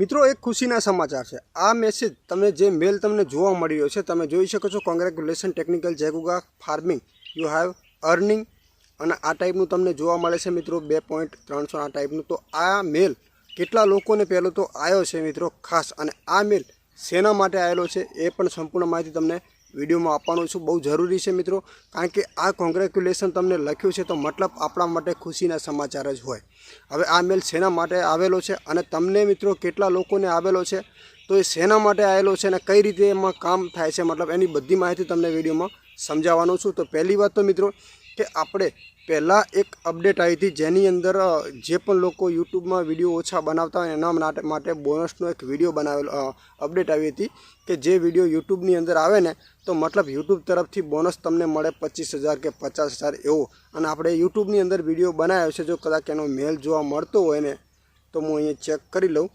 મિત્રો, એક ખુશીના સમાચાર છે. આ મેસેજ તમને જે મેલ તમને જોવા મળ્યો છે, તમે જોઈ શકો છો કોંગ્રેચ્યુલેશન ટેકનિકલ જેગુગા ફાર્મિંગ યુ હેવ અર્નિંગ અને આ ટાઈપનું તમને જોવા મળે છે મિત્રો, બે પોઈન્ટ ત્રણસો આ ટાઈપનું તો આ મેલ કેટલા લોકોને પહેલો તો આવ્યો છે મિત્રો, ખાસ. અને આ મેલ શેના માટે આવેલો છે, એ પણ સંપૂર્ણ માહિતી તમને વિડીયોમાં આપવાનું છું. બહુ જરૂરી છે મિત્રો, કારણ કે આ કોંગ્રેચ્યુલેશન તમને લખ્યું છે તો મતલબ આપણા માટે ખુશીના સમાચાર જ હોય. હવે આ મેલ શેના માટે આવેલો છે અને તમને મિત્રો કેટલા લોકોને આવેલો છે? તો એ શેના માટે આવેલો છે અને કઈ રીતે એમાં કામ થાય છે? મતલબ એની બધી માહિતી તમને વિડીયોમાં સમજાવવાનું છું. તો પહેલી વાત તો મિત્રો કે આપણે પહેલાં એક અપડેટ આવી હતી જેની અંદર જે પણ લોકો યુટ્યુબમાં વીડિયો ઓછા બનાવતા હોય એના માટે બોનસનો એક વીડિયો બનાવેલો અપડેટ આવી હતી કે જે વીડિયો યુટ્યુબની અંદર આવે ને, તો મતલબ યુટ્યુબ તરફથી બોનસ તમને મળે પચીસ હજાર કે પચાસ હજાર એવો. અને આપણે યુટ્યુબની અંદર વીડિયો બનાવ્યો છે, જો કદાચ એનો મેલ જોવા મળતો હોય ને, તો હું અહીંયા ચેક કરી લઉં.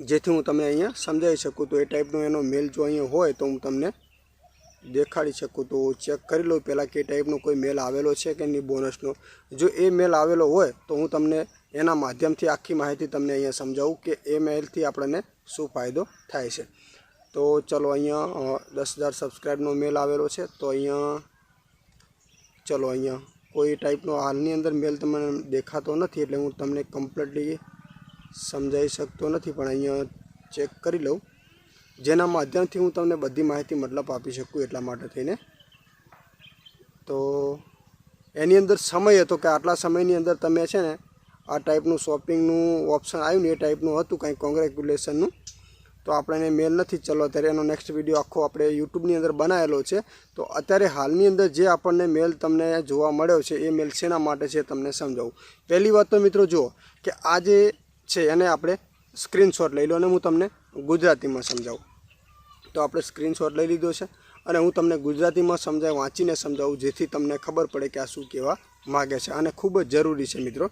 જેથી હું તમને અહીંયા સમજાવી શકું. તો એ ટાઈપનો એનો મેલ જો અહીંયા હોય તો હું તમને દેખાડી શકું તો ચેક કરી લઉં. પહેલાં કે ટાઈપનો કોઈ મેલ આવેલો છે કે નહીં બોનસનો જો એ મેલ આવેલો હોય, તો હું તમને એના માધ્યમથી આખી માહિતી તમને અહીંયા સમજાવું કે એ મેલથી આપણને શું ફાયદો થાય છે. તો ચલો અહીંયા દસ હજાર સબસ્ક્રાઈબનો મેલ આવેલો છે, તો અહીંયા, ચલો અહીંયા. કોઈ ટાઈપનો હાલની અંદર મેલ તમને દેખાતો નથી, એટલે હું તમને કમ્પ્લીટલી સમજાવી શકતો નથી, પણ અહીંયા ચેક કરી લઉં. જેના માધ્યમથી હું તમને બધી માહિતી મતલબ આપી શકું એટલા માટે થઈને. તો એની અંદર સમય હતો કે આટલા સમયની અંદર તમે છે ને આ ટાઈપનું શોપિંગનું ઓપ્શન આવ્યું ને એ ટાઈપનું હતું કંઈ કોંગ્રેચ્યુલેશનનું. તો આપણે એને મેલ નથી ચલો અત્યારે એનો નેક્સ્ટ વીડિયો આખો આપણે યુટ્યુબની અંદર બનાવેલો છે. તો અત્યારે હાલની અંદર જે આપણને મેલ તમને જોવા મળ્યો છે, એ મેલ શેના માટે છે તમને સમજાવું. પહેલી વાત તો મિત્રો જુઓ કે આ જે છે એને આપણે સ્ક્રીનશોટ લઈ લો અને હું તમને ગુજરાતીમાં સમજાવું. તો આપણે સ્ક્રીનશોટ લઈ લીધો છે અને હું તમને ગુજરાતીમાં સમજાય, વાંચીને સમજાવું, જેથી તમને ખબર પડે કે આ શું કહેવા માગે છે. અને ખૂબ જ જરૂરી છે મિત્રો.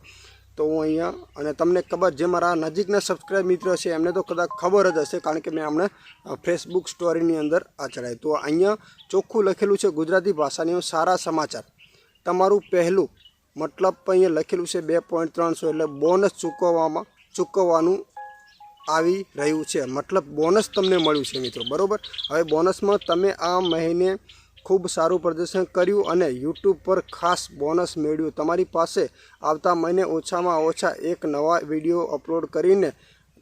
તો હું અહીંયા, અને તમને ખબર, જે મારા નજીકના સબસ્ક્રાઈબ મિત્રો છે, એમને તો કદાચ ખબર જ હશે, કારણ કે મેં હમણે ફેસબુક સ્ટોરીની અંદર આ ચડાવી તો અહીંયા ચોખ્ખું લખેલું છે ગુજરાતી ભાષાની સારા સમાચાર. તમારું પહેલું, મતલબ અહીંયા લખેલું છે બે પોઈન્ટ ત્રણસો એટલે બોનસ ચૂકવવામાં, ચૂકવવાનું આવી રહ્યું છે. મતલબ બોનસ તમને મળ્યું છે મિત્રો, બરાબર? હવે બોનસમાં તમે આ મહિને ખૂબ સારું પ્રદર્શન કર્યું અને યુટ્યુબ પર ખાસ બોનસ મેળવ્યું. તમારી પાસે આવતા મહિને ઓછામાં ઓછા એક નવા વીડિયો અપલોડ કરીને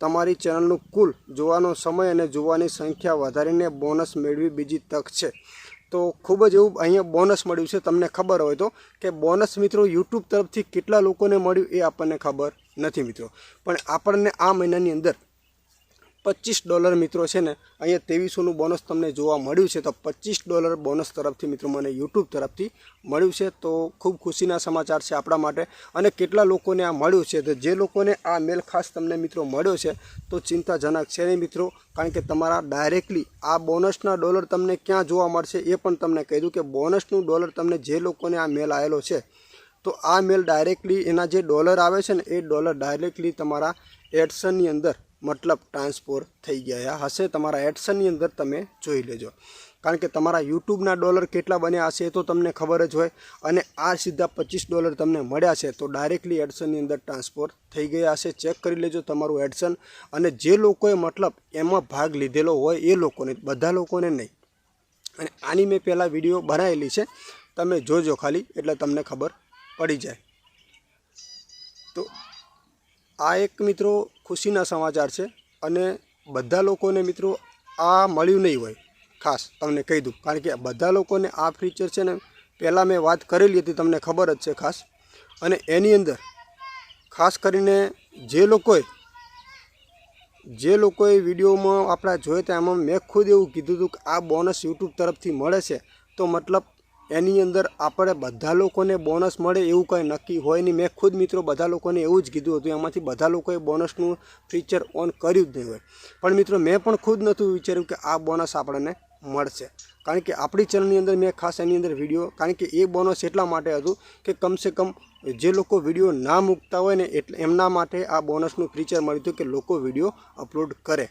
તમારી ચેનલનું કુલ જોવાનો સમય અને જોવાની સંખ્યા વધારીને બોનસ મેળવી બીજી તક છે. તો ખૂબ જ એવું અહીંયા બોનસ મળ્યું છે. તમને ખબર હોય તો કે બોનસ મિત્રો યુટ્યુબ તરફથી કેટલા લોકોને મળ્યું એ આપણને ખબર નથી મિત્રો. પણ આપણને આ મહિનાની અંદર પચીસ ડોલર મિત્રો છે ને, અહીંયા ત્રેવીસોનું બોનસ તમને જોવા મળ્યું છે, તો પચીસ ડોલર બોનસ તરફથી મિત્રો મને યુટ્યુબ તરફથી મળ્યું છે, તો ખૂબ ખુશીના સમાચાર છે આપણા માટે. અને કેટલા લોકોને આ મળ્યું છે, તો જે લોકોને આ મેલ ખાસ તમને મિત્રો મળ્યો છે, તો ચિંતાજનક છે નહીં મિત્રો, કારણ કે તમારા ડાયરેક્ટલી આ બોનસના ડોલર તમને ક્યાં જોવા મળશે એ પણ તમને કહી દઉં કે બોનસનું ડોલર તમને જે લોકોને આ મેલ આવેલો છે, તો આ મેલ ડાયરેક્ટલી એના જે ડોલર આવે છે ને, એ ડોલર ડાયરેક્ટલી તમારા એડસનની અંદર મતલબ ટ્રાન્સફોર થઈ ગયા હશે. તમારા એડસનની અંદર તમે જોઈ લેજો. કારણ કે તમારા યુટ્યુબના ડોલર કેટલા બન્યા હશે એ તો તમને ખબર જ હોય અને આ સીધા પચીસ ડોલર તમને મળ્યા છે તો ડાયરેક્ટલી એડસનની અંદર ટ્રાન્સફર થઈ ગયા હશે. ચેક કરી લેજો તમારું એડસન અને જે લોકોએ મતલબ એમાં ભાગ લીધેલો હોય એ લોકોને, બધા લોકોને નહીં. અને આની મેં પહેલાં વીડિયો બનાવેલી છે. તમે જોજો ખાલી એટલે તમને ખબર પડી જાય. તો આ એક મિત્રો ખુશીના સમાચાર છે અને બધા લોકોને મિત્રો આ મળ્યું નહીં હોય. ખાસ તમને કહી દઉં. કારણ કે બધા લોકોને આ ફીચર છે ને પહેલાં મેં વાત કરેલી હતી, તમને ખબર જ છે ખાસ. અને એની અંદર ખાસ કરીને જે લોકોએ જે લોકોએ વિડીયોમાં આપણા જોયા હતા એમાં મેં ખુદ એવું કીધું હતું કે આ બોનસ યુટ્યુબ તરફથી મળે છે. તો મતલબ એની અંદર આપણે બધા લોકોને બોનસ મળે એવું કંઈ નક્કી હોય નહીં. મેં ખુદ મિત્રો બધા લોકોને એવું જ કીધું હતું. એમાંથી બધા લોકોએ બોનસનું ફીચર ઓન કર્યું જ નહીં હોય. પણ મિત્રો, મેં પણ ખુદ નહોતું વિચાર્યું કે આ બોનસ આપણને મળશે. કારણ કે આપણી ચેનલની અંદર મેં ખાસ એની અંદર વીડિયો કારણ કે એ બોનસ એટલા માટે હતું કે કમસે કમ જે લોકો વીડિયો ના મૂકતા હોય ને એટલે એમના માટે આ બોનસનું ફીચર મળ્યું હતું કે લોકો વીડિયો અપલોડ કરે.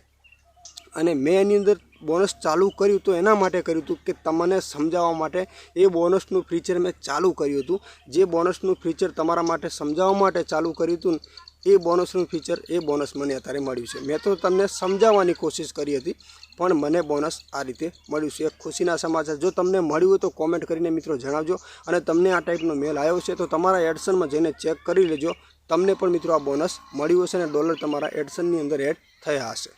અને મેં એની અંદર બોનસ ચાલુ કર્યું તો એના માટે કર્યું હતું કે તમને સમજાવવા માટે એ બોનસનું ફીચર મેં ચાલુ કર્યું હતું. જે બોનસનું ફીચર તમારા માટે સમજાવવા માટે ચાલુ કર્યું હતું એ બોનસનું ફીચર એ બોનસ મને અત્યારે મળ્યું છે. મેં તો તમને સમજાવવાની કોશિશ કરી હતી, પણ મને બોનસ આ રીતે મળ્યું છે. એક ખુશીના સમાચાર, જો તમને મળ્યું હોય તો કોમેન્ટ કરીને મિત્રો જણાવજો અને તમને આ ટાઈપનો મેલ આવ્યો છે તો તમારા એડસનમાં જઈને ચેક કરી લેજો. તમને પણ મિત્રો આ બોનસ મળ્યું હશે અને ડોલર તમારા એડસનની અંદર એડ થયા હશે.